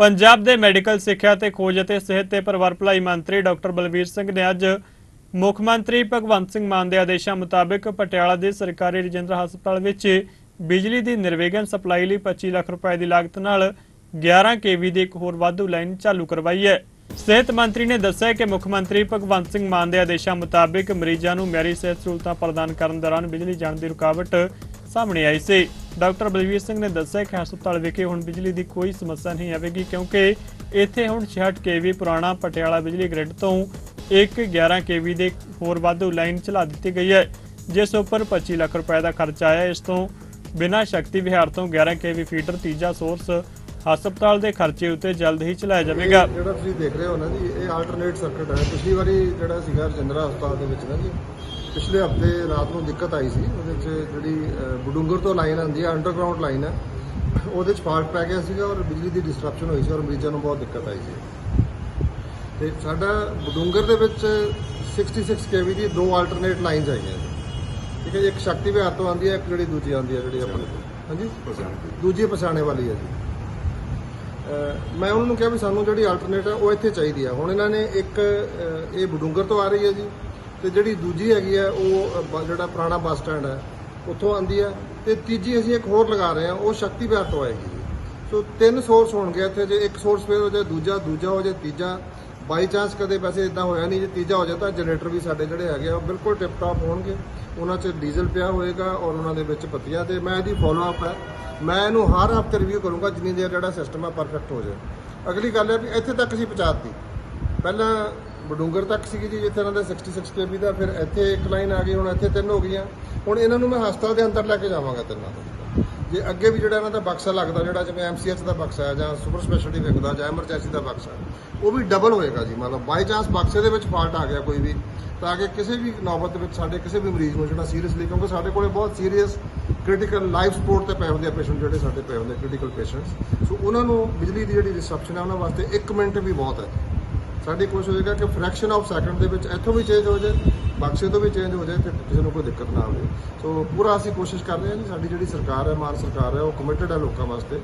ਪੰਜਾਬ ਦੇ ਮੈਡੀਕਲ ਸਿੱਖਿਆ ਤੇ ਖੋਜ ਅਤੇ ਸਿਹਤ ਤੇ ਪਰਿਵਾਰ ਭਲਾਈ ਮੰਤਰੀ ਡਾਕਟਰ ਬਲਬੀਰ ਸਿੰਘ ਨੇ ਅੱਜ ਮੁੱਖ ਮੰਤਰੀ ਭਗਵੰਤ ਸਿੰਘ ਮਾਨ ਦੇ ਆਦੇਸ਼ਾਂ ਮੁਤਾਬਕ ਪਟਿਆਲਾ ਦੇ ਸਰਕਾਰੀ ਰਜਿੰਦਰ ਹਸਪਤਾਲ ਵਿੱਚ ਬਿਜਲੀ ਦੀ ਨਿਰਵਿਘਨ ਸਪਲਾਈ ਲਈ 25 ਲੱਖ ਰੁਪਏ ਦੀ ਲਾਗਤ ਨਾਲ 11 ਕੇਵੀ ਦੀ ਇੱਕ ਹੋਰ ਵਾਧੂ ਲਾਈਨ ਚਾਲੂ ਕਰਵਾਈ ਹੈ। ਸਿਹਤ ਮੰਤਰੀ ਨੇ ਦੱਸਿਆ ਕਿ ਮੁੱਖ ਮੰਤਰੀ ਭਗਵੰਤ ਸਿੰਘ ਮਾਨ ਦੇ ਆਦੇਸ਼ਾਂ ਮੁਤਾਬਕ ਮਰੀਜ਼ਾਂ ਨੂੰ ਮਿਆਰੀ ਸਿਹਤ ਸਹੂਲਤਾਂ ਪ੍ਰਦਾਨ ਕਰਨ ਦੌਰਾਨ ਬਿਜਲੀ ਜਾਣ ਦੀ ਰੁਕਾਵਟ ਸਾਹਮਣੇ ਆਈ ਸੀ। ਡਾਕਟਰ ਬਲਵੀਰ ਸਿੰਘ ਨੇ ਦੱਸਿਆ ਕਿ ਹਸਪਤਾਲ ਵਿਖੇ ਹੁਣ ਬਿਜਲੀ ਦੀ ਕੋਈ ਸਮੱਸਿਆ ਨਹੀਂ ਆਵੇਗੀ ਕਿਉਂਕਿ ਇੱਥੇ ਹੁਣ 66 ਕੇਵੀ ਪੁਰਾਣਾ ਪਟਿਆਲਾ ਬਿਜਲੀ ਗ੍ਰਿਡ ਤੋਂ ਇੱਕ 11 ਕੇਵੀ ਦੇ ਹੋਰ ਵਾਧੂ ਲਾਈਨ ਚਲਾ ਦਿੱਤੀ ਗਈ ਹੈ, ਜਿਸ ਉੱਪਰ 25 ਲੱਖ ਰੁਪਏ ਦਾ ਖਰਚਾ ਆਇਆ ਇਸ ਤੋਂ ਬਿਨਾਂ ਸ਼ਕਤੀ ਵਿਹਾਰ ਤੋਂ 11 ਕੇਵੀ ਫੀਡਰ ਤੀਜਾ ਸੋਰਸ ਹਸਪਤਾਲ ਦੇ ਖਰਚੇ ਉੱਤੇ ਜਲਦ ਹੀ ਚਲਾਇਆ ਜਾਵੇਗਾ। ਜਿਹੜਾ ਤੁਸੀਂ ਦੇਖ ਰਹੇ ਹੋ ਨਾ ਜੀ ਇਹ ਆਲਟਰਨੇਟ ਸਰਕਟ ਹੈ। ਪਿਛਲੀ ਵਾਰੀ ਜਿਹੜਾ ਸੀਗਾ ਰਜਿੰਦਰਾ ਹਸਪਤਾਲ ਦੇ ਵਿੱਚ ਨਾ ਜੀ ਪਿਛਲੇ ਹਫ਼ਤੇ ਰਾਤ ਨੂੰ ਦਿੱਕਤ ਆਈ ਸੀ। ਉਹਦੇ ਵਿੱਚ ਜਿਹੜੀ ਬਡੂੰਗਰ ਤੋਂ ਲਾਈਨ ਆਉਂਦੀ ਹੈ ਅੰਡਰਗਰਾਉਂਡ ਲਾਈਨ ਹੈ। ਉਹਦੇ ਚ ਫਾਲਟ ਪੈ ਗਿਆ ਸੀਗਾ ਔਰ ਬਿਜਲੀ ਦੀ ਡਿਸਟਰਪਸ਼ਨ ਹੋਈ ਸੀ ਔਰ ਮਰੀਜ਼ਾਂ ਨੂੰ ਬਹੁਤ ਦਿੱਕਤ ਆਈ ਸੀ। ਤੇ ਸਾਡਾ ਬਡੂੰਗਰ ਦੇ ਵਿੱਚ 66 ਕੇਵੀ ਦੀ ਦੋ ਆਲਟਰਨੇਟ ਲਾਈਨਸ ਆਈਆਂ ਜੀ। ਠੀਕ ਹੈ ਜੀ ਇੱਕ ਸ਼ਕਤੀ ਵਿਹਾਰ ਤੋਂ ਆਉਂਦੀ ਹੈ ਇੱਕ ਜਿਹੜੀ ਦੂਜੀ ਆਉਂਦੀ ਹੈ ਜਿਹੜੀ ਆਪਣੇ ਕੋਲ। ਹਾਂਜੀ? ਦੂਜੀ ਪਛਾਣੇ ਵਾਲੀ ਹੈ ਜੀ। ਮੈਂ ਉਹਨਾਂ ਨੂੰ ਕਿਹਾ ਵੀ ਸਾਨੂੰ ਜਿਹੜੀ ਆਲਟਰਨੇਟ ਹੈ ਉਹ ਇੱਥੇ ਚਾਹੀਦੀ ਹੈ ਹੁਣ ਇਹਨਾਂ ਨੇ ਇੱਕ ਇਹ ਬਡੂੰਗਰ ਤੋਂ ਆ ਰਹੀ ਹੈ ਜੀ, ਤੇ ਜਿਹੜੀ ਦੂਜੀ ਹੈਗੀ ਹੈ ਉਹ ਜਿਹੜਾ ਪੁਰਾਣਾ ਬੱਸ ਸਟੈਂਡ ਹੈ ਉੱਥੋਂ ਆਉਂਦੀ ਹੈ ਤੇ ਤੀਜੀ ਅਸੀਂ ਇੱਕ ਹੋਰ ਲਗਾ ਰਹੇ ਹਾਂ ਉਹ ਸ਼ਕਤੀ ਵਿਹਾਰ ਤੋਂ ਆਏਗੀ ਜੀ। ਸੋ ਤਿੰਨ ਸੋਰਸ ਹੋਣਗੇ ਇੱਥੇ, ਜੇ ਇੱਕ ਸੋਰਸ ਫੇਲ ਹੋ ਜਾਏ, ਦੂਜਾ ਦੂਜਾ ਹੋ ਜਾਏ, ਤੀਜਾ। ਬਾਈ ਚਾਂਸ ਕਦੇ ਵੈਸੇ ਇਦਾਂ ਹੋਇਆ ਨਹੀਂ ਜੇ ਤੀਜਾ ਹੋ ਜਾਏ ਤਾਂ ਜਨਰੇਟਰ ਵੀ ਸਾਡੇ ਜਿਹੜੇ ਹੈਗੇ ਆ, ਉਹ ਬਿਲਕੁਲ ਟਿਪ ਟਾਪ ਹੋਣਗੇ। ਉਹਨਾਂ 'ਚ ਡੀਜ਼ਲ ਪਿਆ ਹੋਏਗਾ ਔਰ ਉਹਨਾਂ ਦੇ ਵਿੱਚ ਪੱਤੀਆਂ ਤੇ ਮੈਂ ਇਹਦੀ ਫੋਲੋ ਅਪ ਹੈ। ਮੈਂ ਇਹਨੂੰ ਹਰ ਹਫ਼ਤੇ ਰਿਵਿਊ ਕਰੂੰਗਾ ਜਿੰਨੀ ਦੇਰ ਜਿਹੜਾ ਸਿਸਟਮ ਆ ਪਰਫੈਕਟ ਹੋ ਜਾਏ। ਅਗਲੀ ਗੱਲ ਹੈ ਵੀ ਇੱਥੇ ਤੱਕ ਅਸੀਂ ਪਹੁੰਚਾਤੀ। ਪਹਿਲਾਂ ਬਡੂੰਗਰ ਤੱਕ ਸੀਗੀ ਜੀ, ਜਿੱਥੇ ਇਹਨਾਂ ਦਾ 66 ਕੇਬੀ ਦਾ, ਫਿਰ ਇੱਥੇ ਇੱਕ ਲਾਈਨ ਆ ਗਈ, ਹੁਣ ਇੱਥੇ ਤਿੰਨ ਹੋ ਗਈਆਂ। ਹੁਣ ਇਹਨਾਂ ਨੂੰ ਮੈਂ ਹਸਪਤਾਲ ਦੇ ਅੰਦਰ ਲੈ ਕੇ ਜਾਵਾਂਗਾ ਤਿੰਨਾਂ ਨੂੰ ਜੇ ਅੱਗੇ ਵੀ ਜਿਹੜਾ ਇਹਨਾਂ ਦਾ ਬਕਸਾ ਲੱਗਦਾ, ਜਿਹੜਾ ਜਿਵੇਂ ਐਮਸੀਐਚ ਦਾ ਬਕਸਾ ਹੈ ਜਾਂ ਸੁਪਰ ਸਪੈਸ਼ਲਟੀ ਵਿੰਗ ਦਾ ਜਾਂ ਐਮਰਜੈਂਸੀ ਦਾ ਬਕਸਾ ਉਹ ਵੀ ਡਬਲ ਹੋਏਗਾ ਜੀ। ਮਤਲਬ ਬਾਈ ਚਾਂਸ ਬਕਸੇ ਦੇ ਵਿੱਚ ਫਾਲਟ ਆ ਗਿਆ ਕੋਈ ਵੀ, ਤਾਂ ਕਿ ਕਿਸੇ ਵੀ ਨੌਬਤ ਦੇ ਵਿੱਚ ਸਾਡੇ ਕਿਸੇ ਵੀ ਮਰੀਜ਼ ਨੂੰ ਜਿਹੜਾ ਸੀਰੀਅਸਲੀ ਕਿਉਂਕਿ ਸਾਡੇ ਕੋਲੇ ਬਹੁਤ ਸੀਰੀਅਸ ਕ੍ਰਿਟੀਕਲ ਲਾਈਫ ਸਪੋਰਟ ਤੇ ਪਏ ਹੁੰਦੇ ਆ ਪੇਸ਼ੈਂਟ ਜਿਹੜੇ ਸਾਡੇ ਪਏ ਹੁੰਦੇ ਕ੍ਰਿਟੀਕਲ ਪੇਸ਼ੈਂਟਸ ਸੋ ਉਹਨਾਂ ਨੂੰ ਬਿਜਲੀ ਦੀ ਜਿਹੜੀ ਰਿਸੈਪਸ਼ਨ ਹੈ, ਉਹਨਾਂ ਵਾਸਤੇ 1 ਮਿੰਟ ਵੀ ਬਹੁਤ ਹੈ। ਸਾਡੀ ਕੋਸ਼ਿਸ਼ ਹੋਏਗਾ ਕਿ ਫ੍ਰੈਕਸ਼ਨ ਆਫ ਸੈਕਿੰਡ ਦੇ ਵਿੱਚ ਇੱਥੋਂ ਵੀ ਚੇਂਜ ਹੋ ਜਾਏ ਬਕਸੇ ਤੋਂ ਵੀ ਚੇਂਜ ਹੋ ਜਾਏ ਤੇ ਕਿਸੇ ਨੂੰ ਕੋਈ ਦਿੱਕਤ ਨਾ ਆਵੇ। ਸੋ ਪੂਰਾ ਅਸੀਂ ਕੋਸ਼ਿਸ਼ ਕਰ ਰਹੇ ਹਾਂ ਜੀ ਸਾਡੀ ਜਿਹੜੀ ਸਰਕਾਰ ਹੈ, ਮਾਨ ਸਰਕਾਰ ਹੈ, ਉਹ ਕਮਿਟਡ ਹੈ ਲੋਕਾਂ ਵਾਸਤੇ।